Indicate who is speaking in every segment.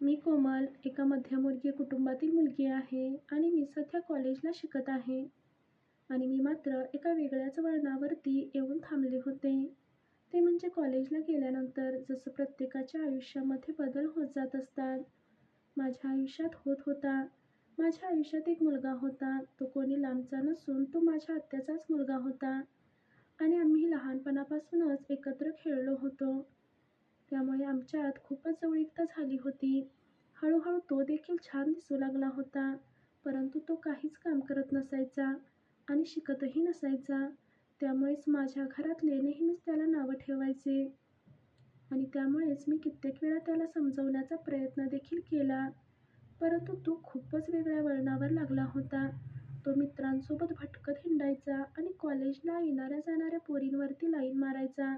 Speaker 1: मी कोमल एका मध्यमवर्गीय कुटुंबातील मुलगी आहे आणि मी सध्या कॉलेजला शिकत आहे. आणि मी मात्र एका वेगळ्याच वळणावरती येऊन थांबले होते. ते म्हणजे कॉलेजला गेल्यानंतर जसं प्रत्येकाच्या आयुष्यामध्ये बदल होत जात असतात. माझ्या आयुष्यात होत होता. माझ्या आयुष्यात एक मुलगा होता. तो कोणी लांबचा नसून तो माझ्या आत्याचाच मुलगा होता. आणि आम्ही लहानपणापासूनच एकत्र खेळलो होतो. त्यामुळे आमच्यात खूपच जवळीकता झाली होती. हळूहळू तो देखील छान दिसू लागला होता. परंतु तो काहीच काम करत नसायचा आणि शिकतही नसायचा. त्यामुळेच माझ्या घरातले नेहमीच त्याला नावं ठेवायचे. आणि त्यामुळेच मी कित्येक वेळा त्याला समजवण्याचा प्रयत्न देखील केला. परंतु तो खूपच वेगळ्या वळणावर लागला होता. तो मित्रांसोबत भटकत हिंडायचा आणि कॉलेजला येणाऱ्या जाणाऱ्या पोरींवरती लाईन मारायचा.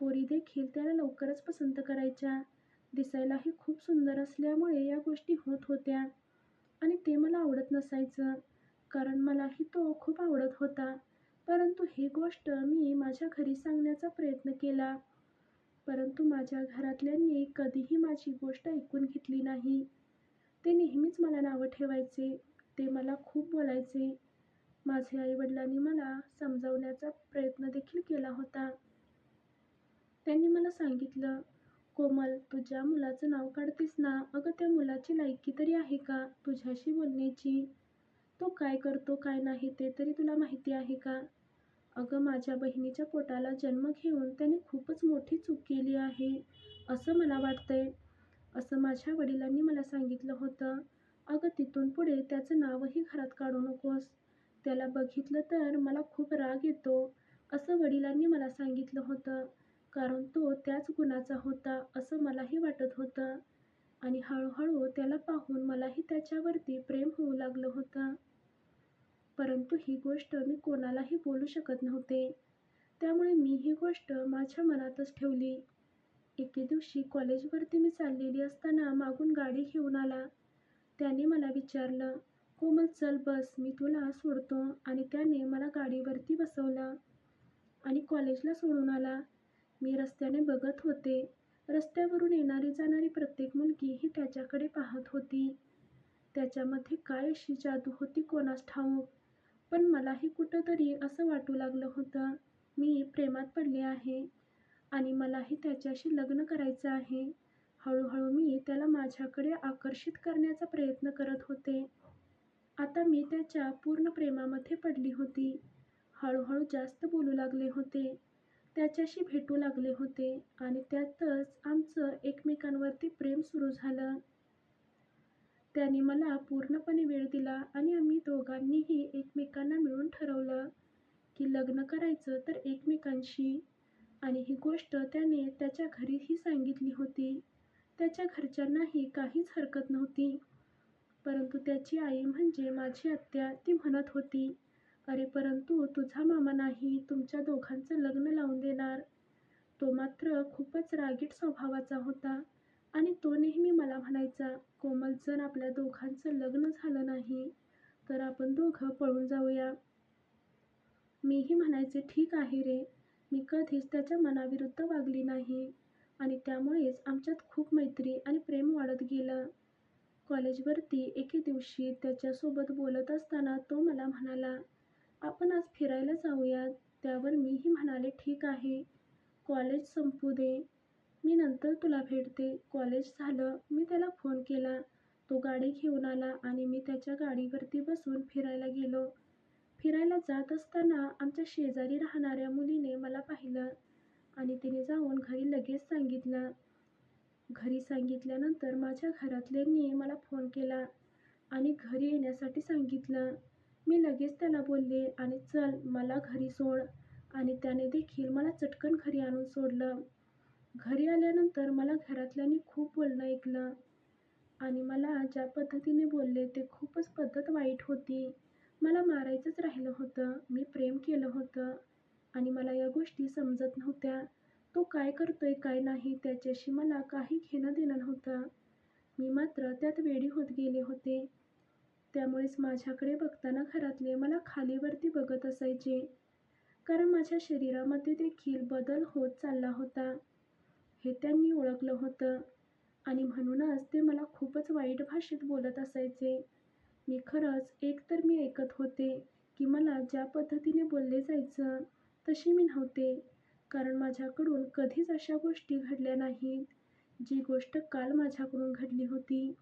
Speaker 1: पोरी देखील त्याला लवकरच पसंत करायच्या. दिसायलाही खूप सुंदर असल्यामुळे या गोष्टी होत होत्या. आणि ते मला आवडत नसायचं. कारण मलाही तो खूप आवडत होता. परंतु ही गोष्ट मी माझ्या घरी सांगण्याचा प्रयत्न केला. परंतु माझ्या घरातल्यांनी कधीही माझी गोष्ट ऐकून घेतली नाही. ते नेहमीच मला नावं ठेवायचे. ते मला खूप बोलायचे. माझे आईवडिलांनी मला समजावण्याचा प्रयत्न देखील केला होता. त्यांनी मला सांगितलं कोमल तू ज्या मुलाचं नाव काढतेस ना? अगं त्या मुलाची लायकी तरी आहे का? तुझ्याशी बोलण्याची? तो काय करतो काय नाही ते तरी तुला माहिती आहे का? अगं माझ्या बहिणीच्या पोटाला जन्म घेऊन त्याने खूपच मोठी चूक केली आहे. असं मला वाटतंय. असं माझ्या वडिलांनी मला सांगितलं होतं. अगं तिथून पुढे त्याचं नावही घरात काढू नकोस. त्याला बघितलं तर मला खूप राग येतो. असं वडिलांनी मला सांगितलं होतं. कारण तो त्याच गुणाचा होता असं मलाही वाटत होतं. आणि हळूहळू त्याला पाहून मलाही त्याच्यावरती प्रेम होऊ लागलं होतं. परंतु ही गोष्ट मी कोणालाही बोलू शकत नव्हते. त्यामुळे मी ही गोष्ट माझ्या मनातच ठेवली. एके दिवशी कॉलेजवरती मी चाललेली असताना मागून गाडी घेऊन आला. त्याने मला विचारलं कोमल चल बस मी तुला सोडतो. आणि त्याने मला गाडीवरती बसवलं आणि कॉलेजला सोडून आला. मी रस्त्याने बघत होते. रस्त्यावरून येणारी जाणारी प्रत्येक मुलगी ही त्याच्याकडे पाहत होती. त्याच्यामध्ये काय अशी जादू होती कोणास ठाऊक? पण मलाही कुठंतरी असं वाटू लागलं होतं मी प्रेमात पडले आहे आणि मलाही त्याच्याशी लग्न करायचं आहे. हळूहळू मी त्याला माझ्याकडे आकर्षित करण्याचा प्रयत्न करत होते. आता मी त्याच्या पूर्ण प्रेमामध्ये पडली होती. हळूहळू जास्त बोलू लागले होते. त्याच्याशी भेटू लागले होते आणि त्यातच आमचं एकमेकांवरती प्रेम सुरू झालं. त्याने मला पूर्णपणे वेळ दिला आणि आम्ही दोघांनीही एकमेकांना मिळून ठरवलं की लग्न करायचं तर एकमेकांशी. आणि ही गोष्ट त्याने त्याच्या घरीही सांगितली होती. त्याच्या घरच्यांनाही काहीच हरकत नव्हती. परंतु त्याची आई म्हणजे माझी आत्या ती म्हणत होती अरे परंतु तुझा मामा नाही तुमच्या दोघांचं लग्न लावून देणार. तो मात्र खूपच रागीट स्वभावाचा होता आणि तो नेहमी मला म्हणायचा कोमल जर आपल्या दोघांचं लग्न झालं नाही तर आपण दोघं पळून जाऊया. मीही म्हणायचे ठीक आहे रे. मी कधीच त्याच्या मनाविरुद्ध वागली नाही आणि त्यामुळेच आमच्यात खूप मैत्री आणि प्रेम वाढत गेलं. कॉलेजवरती एके दिवशी त्याच्यासोबत बोलत असताना तो मला म्हणाला आपण आज फिरायला जाऊया. त्यावर मीही म्हणाले ठीक आहे. कॉलेज संपू दे. मी नंतर तुला भेटते. कॉलेज झालं. मी त्याला फोन केला. तो गाडी घेऊन आला आणि मी त्याच्या गाडीवरती बसून फिरायला गेलो. फिरायला जात असताना आमच्या शेजारी राहणाऱ्या मुलीने मला पाहिलं आणि तिने जाऊन घरी लगेच सांगितलं. घरी सांगितल्यानंतर माझ्या घरातल्यांनी मला फोन केला आणि घरी येण्यासाठी सांगितलं. मी लगेच त्याला बोलले आणि चल मला घरी सोड. आणि त्याने देखील मला चटकन घरी आणून सोडलं. घरी आल्यानंतर मला घरातल्यांनी खूप बोलणं ऐकलं. आणि मला ज्या पद्धतीने बोलले ते खूपच पद्धत वाईट होती. मला मारायचंच राहिलं होतं. मी प्रेम केलं होतं. आणि मला या गोष्टी समजत नव्हत्या. तो काय करतोय काय नाही त्याच्याशी मला काही घेणं देणं नव्हतं. मी मात्र त्यात वेडी होत गेले होते. त्यामुळेच माझ्याकडे बघताना घरातले मला खालीवरती बघत असायचे कारण माझ्या शरीरामध्ये देखील बदल होत चालला होता हे त्यांनी ओळखलं होतं आणि म्हणूनच ते मला खूपच वाईट भाषेत बोलत असायचे. मी खरंच एकतर मी ऐकत होते की मला ज्या पद्धतीने बोलले जायचं तशी मी नव्हते. कारण माझ्याकडून कधीच अशा गोष्टी घडल्या नाहीत, जी गोष्ट काल माझ्याकडून घडली होती.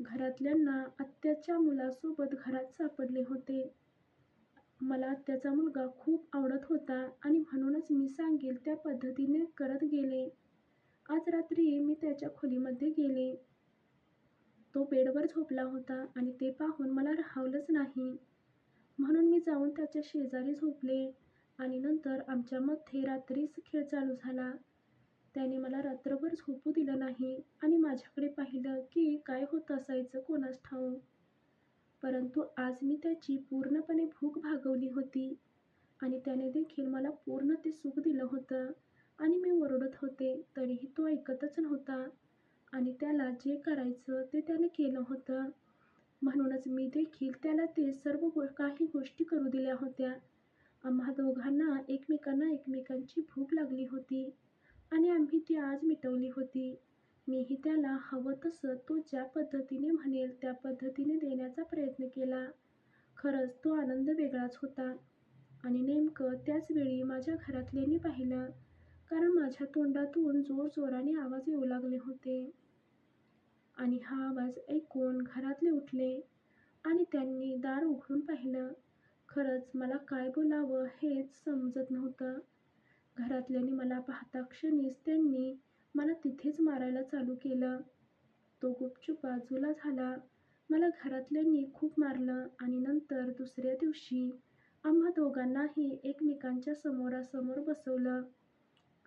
Speaker 1: घरातल्यांना आत्याच्या मुलासोबत घरात सापडले होते. मला आत्याचा मुलगा खूप आवडत होता आणि म्हणूनच मी सांगेल त्या पद्धतीने करत गेले. आज रात्री मी त्याच्या खोलीमध्ये गेले. तो बेडवर झोपला होता आणि ते पाहून मला राहावलंच नाही. म्हणून मी जाऊन त्याच्या शेजारी झोपले आणि नंतर आमच्यामध्ये रात्रीच खेळ चालू झाला. त्याने मला रात्रभर झोपू दिलं नाही आणि माझ्याकडे पाहिलं की काय होत असायचं कोणास ठाऊक. परंतु आज मी त्याची पूर्णपणे भूक भागवली होती आणि त्याने देखील मला पूर्ण ते सुख दिलं होतं आणि मी ओरडत होते तरीही तो ऐकतच नव्हता आणि त्याला जे करायचं ते त्याने केलं होतं. म्हणूनच मी देखील त्याला ते सर्व गो काही गोष्टी करू दिल्या होत्या. आम्हा दोघांना एकमेकांना एकमेकांची भूक लागली होती आणि आम्ही ती आज मिटवली होती. मीही त्याला हवं तसं तो ज्या पद्धतीने म्हणेल त्या पद्धतीने देण्याचा प्रयत्न केला. खरंच तो आनंद वेगळाच होता. आणि नेमकं त्याच वेळी माझ्या घरातल्यांनी पाहिलं, कारण माझ्या तोंडातून जोरजोराने आवाज येऊ लागले होते. आणि हा आवाज ऐकून घरातले उठले आणि त्यांनी दार उघडून पाहिलं. खरंच मला काय बोलावं हेच समजत नव्हतं. घरातल्यांनी मला पाहताक्षणीच त्यांनी मला तिथेच मारायला चालू केलं. तो गुपचूप बाजूला झाला. मला घरातल्यांनी खूप मारलं आणि नंतर दुसऱ्या दिवशी आम्हा दोघांनाही एकमेकांच्या समोरासमोर बसवलं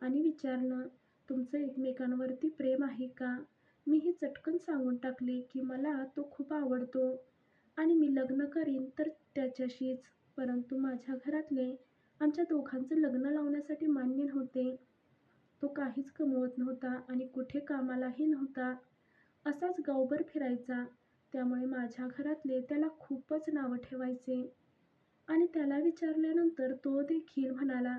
Speaker 1: आणि विचारलं, तुमचं एकमेकांवरती प्रेम आहे का? मीही चटकन सांगून टाकले की मला तो खूप आवडतो आणि मी लग्न करीन तर त्याच्याशीच. परंतु माझ्या घरातले आमच्या दोघांचं लग्न लावण्यासाठी मान्य नव्हते. तो काहीच कमवत नव्हता आणि कुठे कामालाही नव्हता. असाच गावभर फिरायचा. त्यामुळे माझ्या घरातले त्याला खूपच नावं ठेवायचे. आणि त्याला विचारल्यानंतर तो देखील म्हणाला,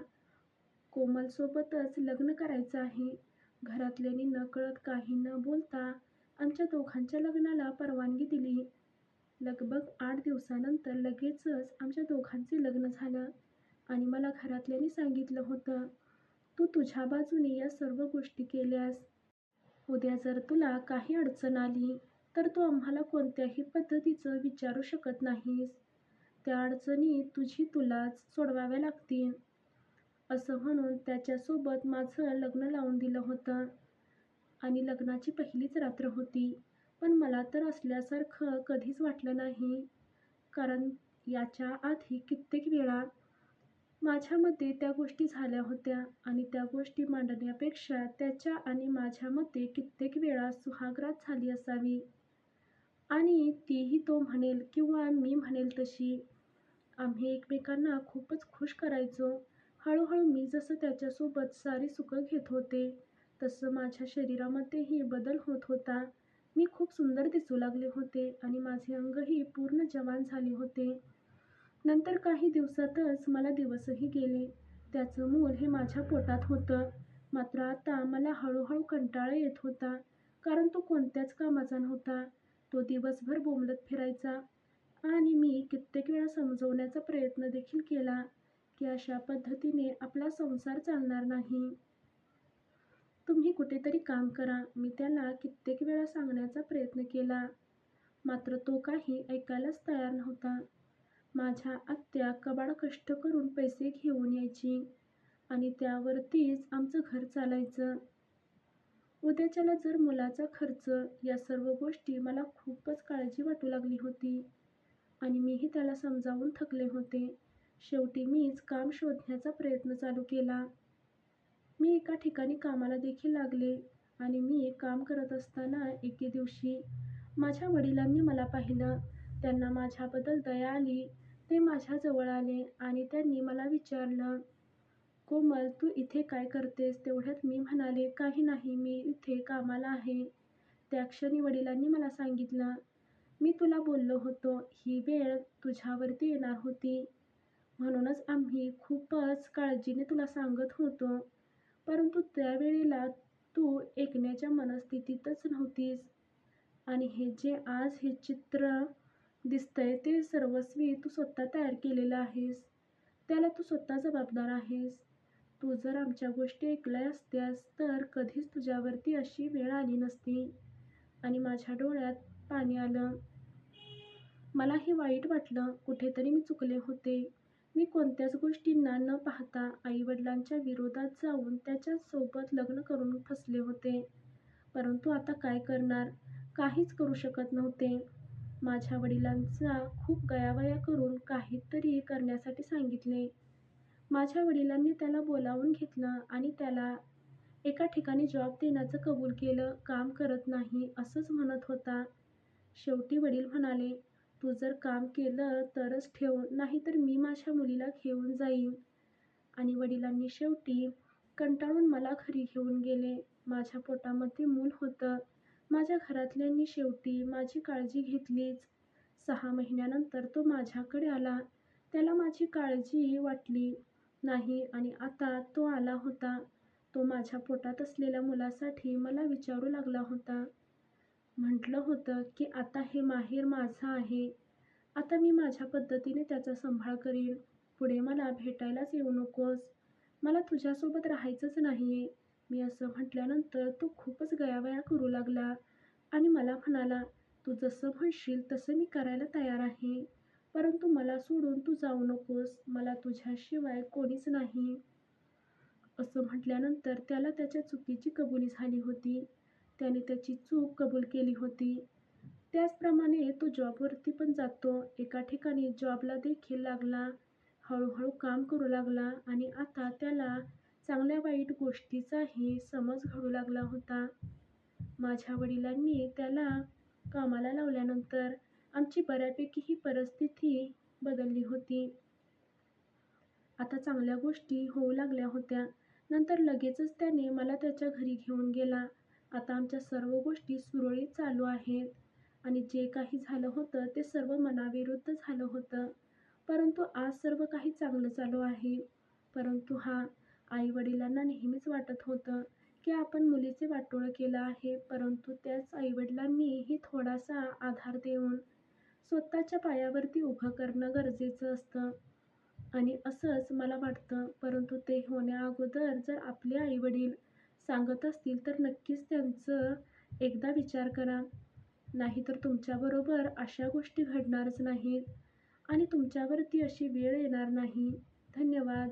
Speaker 1: कोमलसोबतच लग्न करायचं आहे. घरातल्यांनी नकळत काही न बोलता आमच्या दोघांच्या लग्नाला परवानगी दिली. लगभग आठ दिवसानंतर लगेचच आमच्या दोघांचे लग्न झालं आणि मला घरातल्यांनी सांगितलं होतं, तू तुझ्या बाजूने या सर्व गोष्टी केल्यास. उद्या जर तुला काही अडचण आली तर तू आम्हाला कोणत्याही पद्धतीचं विचारू शकत नाहीस. त्या अडचणी तुझी तुलाच सोडवाव्या लागतील. असं म्हणून त्याच्यासोबत माझं लग्न लावून दिलं होतं. आणि लग्नाची पहिलीच रात्र होती. पण मला तर असल्यासारखं कधीच वाटलं नाही. कारण याच्या आधी कित्येक वेळा माझ्या मते त्या गोष्टी झाल्या होत्या आणि त्या गोष्टी मांडण्यापेक्षा त्याच्या आणि माझ्या मते कित्येक वेळा सुहागरात झाली असावी. आणि तीही तो म्हणेल किंवा मी म्हणेल तशी. आम्ही एकमेकांना खूपच खुश करायचो. हळूहळू मी जसं त्याच्यासोबत सारी सुखं घेत होते, तसं माझ्या शरीरामध्येही बदल होत होता. मी खूप सुंदर दिसू लागले होते आणि माझे अंगही पूर्ण जवान झाले होते. नंतर काही दिवसातच मला दिवसही गेले. त्याचं मूल हे माझ्या पोटात होतं. मात्र आता मला हळूहळू कंटाळा येत होता. कारण तो कोणत्याच कामाचा नव्हता. तो दिवसभर बोंबलत फिरायचा आणि मी कित्येक वेळा समजवण्याचा प्रयत्न देखील केला की अशा पद्धतीने आपला संसार चालणार नाही. तुम्ही कुठेतरी काम करा. मी त्याला कित्येक वेळा सांगण्याचा प्रयत्न केला. मात्र तो काही ऐकायलाच तयार नव्हता. माझ्या आत्या कबाड कष्ट करून पैसे घेऊन यायची आणि त्यावरतीच आमचं घर चालायचं. उद्याच्याला जर मुलाचा खर्च या सर्व गोष्टी मला खूपच काळजी वाटू लागली होती आणि मीही त्याला समजावून थकले होते. शेवटी मीच काम शोधण्याचा प्रयत्न चालू केला. मी एका ठिकाणी कामाला देखील लागले आणि मी काम करत असताना एके दिवशी माझ्या वडिलांनी मला पाहिलं. त्यांना माझ्याबद्दल दया आली. ते माझ्याजवळ आले आणि त्यांनी मला विचारलं, कोमल तू इथे काय करतेस? तेवढ्यात मी म्हणाले, काही नाही, मी इथे कामाला आहे. त्या क्षणी वडिलांनी मला सांगितलं, मी तुला बोललो होतो, ही वेळ तुझ्यावरती येणार होती. म्हणूनच आम्ही खूपच काळजीने तुला सांगत होतो. परंतु त्यावेळेला तू ऐकण्याच्या मनस्थितीतच नव्हतीस. आणि हे जे आज हे चित्र दिसतंय ते सर्वस्वी तू स्वतः तयार केलेलं आहेस. त्याला तू स्वतः जबाबदार आहेस. तू जर आमच्या गोष्टी ऐकल्या असत्यास तर कधीच तुझ्यावरती अशी वेळ आली नसती. आणि माझ्या डोळ्यात पाणी आलं. मला हे वाईट वाटलं. कुठेतरी मी चुकले होते. मी कोणत्याच गोष्टींना न पाहता आई-वडिलांच्या विरोधात जाऊन त्याच्यासोबत लग्न करून फसले होते. परंतु आता काय करणार? काहीच करू शकत नव्हते. माझ्या वडिलांचा खूप गयावया करून काहीतरी करण्यासाठी सांगितले. माझ्या वडिलांनी त्याला बोलावून घेतलं आणि त्याला एका ठिकाणी जॉब देण्याचं कबूल केलं. काम करत नाही असंच म्हणत होता. शेवटी वडील म्हणाले, तू जर काम केलं तरच ठेव, नाहीतर मी माझ्या मुलीला घेऊन जाईन. आणि वडिलांनी शेवटी कंटाळून मला घरी घेऊन गेले. माझ्या पोटामध्ये मूल होतं. माझ्या घरातल्यांनी शेवटी माझी काळजी घेतलीच. सहा महिन्यानंतर तो माझ्याकडे आला. त्याला माझी काळजी वाटली नाही आणि आता तो आला होता. तो माझ्या पोटात असलेल्या मुलासाठी मला विचारू लागला होता. म्हटलं होतं की आता हे माहेर माझं आहे. आता मी माझ्या पद्धतीने त्याचा सांभाळ करीन. पुढे मला भेटायलाच येऊ नकोस. मला तुझ्यासोबत राहायचंच नाहीये. मी असं म्हटल्यानंतर तो खूपच गयावया करू लागला आणि मला म्हणाला, तू जसं म्हणशील तसं मी करायला तयार आहे. परंतु मला सोडून तू जाऊ नकोस. मला तुझ्याशिवाय कोणीच नाही. असं म्हटल्यानंतर त्याला त्याच्या चुकीची कबुली झाली होती. त्याने त्याची चूक कबूल केली होती. त्याचप्रमाणे तो जॉबवरती पण जातो. एका ठिकाणी जॉबला देखील लागला. हळूहळू काम करू लागला आणि आता त्याला चांगल्या वाईट गोष्टीचाही समज घडू लागला होता. माझ्या वडिलांनी त्याला कामाला लावल्यानंतर आमची बऱ्यापैकी ही परिस्थिती बदलली होती. आता चांगल्या गोष्टी होऊ लागल्या होत्या. नंतर लगेचच त्याने मला त्याच्या घरी घेऊन गेला. आता आमच्या सर्व गोष्टी सुरळीत चालू आहेत. आणि जे काही झालं होतं ते सर्व मनाविरुद्ध झालं होतं. परंतु आज सर्व काही चांगलं चालू आहे. परंतु हा आई-वडिलांना नेहमीच वाटत होतं की आपण मुलीचे वाटोळं केलं आहे. परंतु त्याच आईवडिलांनीही थोडासा आधार देऊन स्वतःच्या पायावरती उभं करणं गरजेचं असतं. आणि असंच मला वाटतं. परंतु ते होण्याअगोदर जर आपले आईवडील सांगत असतील तर नक्कीच त्यांचं एकदा विचार करा. नाहीतर तुमच्याबरोबर अशा गोष्टी घडणारच नाहीत आणि तुमच्यावरती अशी वेळ येणार नाही. धन्यवाद.